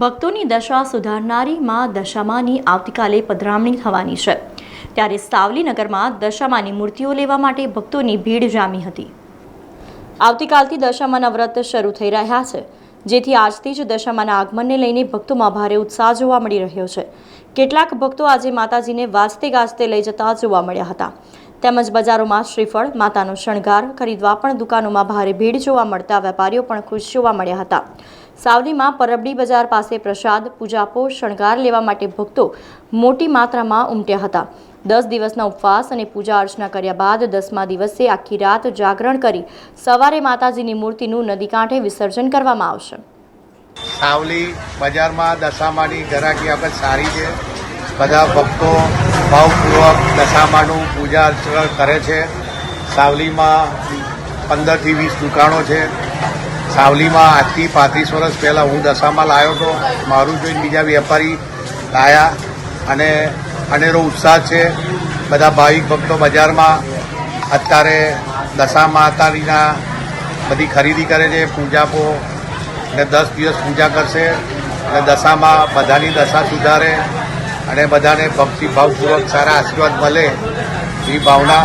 ભક્તોની દશા સુધારનારી માં દશામાની આવતીકાલે પધરામણી થવાની છે. ત્યારે સાવલીનગરમાં દશામાની મૂર્તિઓ લેવા માટે ભક્તોની ભીડ જામી હતી. આવતીકાલથી દશામાના વ્રત શરૂ થઈ રહ્યા છે. જેથી આજથી જ દશામાના આગમનને લઈને ભક્તોમાં ભારે ઉત્સાહ જોવા મળી રહ્યો છે. કેટલાક ભક્તો આજે માતાજીને વાજતે ગાજતે લઈ જતા જોવા મળ્યા હતા. તેમજ બજારોમાં શ્રીફળ, માતાનો શણગાર, ખરીદવા પણ દુકાનોમાં ભારે ભીડ જોવા મળતા વેપારીઓ પણ ખુશ જોવા મળ્યા હતા. સાવલીમાં પરબડી બજાર પાસે પ્રસાદ પૂજાપો શણગાર લેવા માટે ભક્તો મોટી માત્રામાં ઉમટ્યા હતા. દસ દિવસના ઉપવાસ અને પૂજા અર્ચના કર્યા બાદ દસમા દિવસે આખી રાત જાગરણ કરી સવારે માતાજીની મૂર્તિનું નદી કાંઠે વિસર્જન કરવામાં આવશે. સાવલી બજારમાં દશામાની ઘરાકી આપણે સારી છે. બધા ભક્તો ભાવપૂર્વક દશામાનું પૂજા અર્ચના કરે છે. સાવલીમાં પંદરથી વીસ દુકાનો છે. સાવલીમાં આજથી પાંત્રીસ વર્ષ પહેલાં હું દશામાં લાવ્યો હતો મારું જોઈને બીજા વેપારી લાયા અને અનેરો ઉત્સાહ છે. બધા ભાવિક ભક્તો બજારમાં અત્યારે દશા માતાજીના બધી ખરીદી કરે છે, પૂજાપો અને દસ દિવસ પૂજા કરશે અને દશામાં બધાની દશા સુધારે અને બધાને ભક્તિભાવપૂર્વક સારા આશીર્વાદ મળે એવી ભાવના